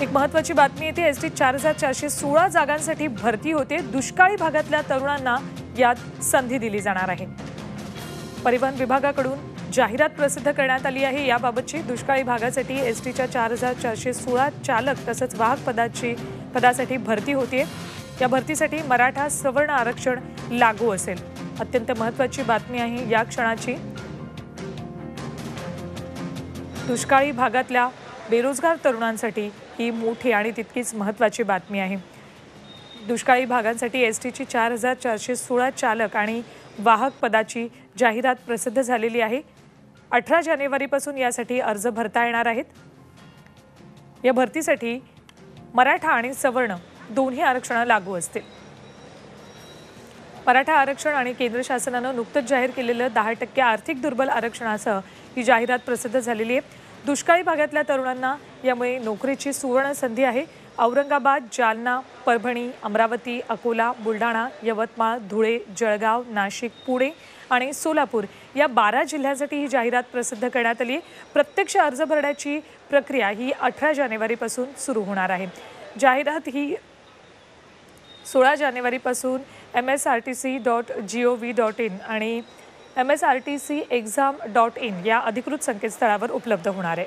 एक महत्वाची बातमी येते. एस टी चार हजार चारशे सोळा जागांसाठी भरती होते. दुष्काळी भागातल्या तरुणांना यात संधी दिली जाणार आहे. परिवहन विभागाकडून जाहिरात प्रसिद्ध करण्यात आली आहे. याबाबतची दुष्काळी भागासाठी एस टीच्या चार हजार चारशे सोळा चालक तसंच वाहक पदाची पदासाठी भरती होते. या भरतीसाठी मराठा सवर्ण आरक्षण लागू असेल. अत्यंत महत्वाची बातमी आहे. या क्षणाची दुष्काळी भागातल्या बेरोजगार तरुणांसाठी ही मोठी आणि तितकीच महत्त्वाची बातमी आहे. दुष्काळी भागांसाठी एस टीची चार हजार चारशे सोळा चालक आणि वाहक पदाची जाहिरात प्रसिद्ध झालेली आहे. अठरा जानेवारीपासून यासाठी अर्ज भरता येणार आहेत. या भरतीसाठी मराठा आणि सवर्ण दोन्ही आरक्षणं लागू असतील. मराठा आरक्षण आणि केंद्र शासनानं नुकतंच जाहीर केलेलं दहा टक्के आर्थिक दुर्बल आरक्षणासह ही जाहिरात प्रसिद्ध झालेली आहे. दुष्काळी भागातल्या तरुणांना यामुळे नोकरीची सुवर्ण संधी आहे. औरंगाबाद जालना परभणी अमरावती अकोला बुलढाणा यवतमाळ धुळे जळगाव नाशिक पुणे आणि सोलापूर या बारा जिल्ह्यांसाठी ही जाहिरात प्रसिद्ध करण्यात आली आहे. प्रत्यक्ष अर्ज भरण्याची प्रक्रिया ही अठरा जानेवारीपासून सुरू होणार आहे. जाहिरात ही सोळा जानेवारीपासून M S R T C dot G O V dot in आणि M S R T C exam dot in या अधिकृत संकेतस्थळावर उपलब्ध होणार आहे.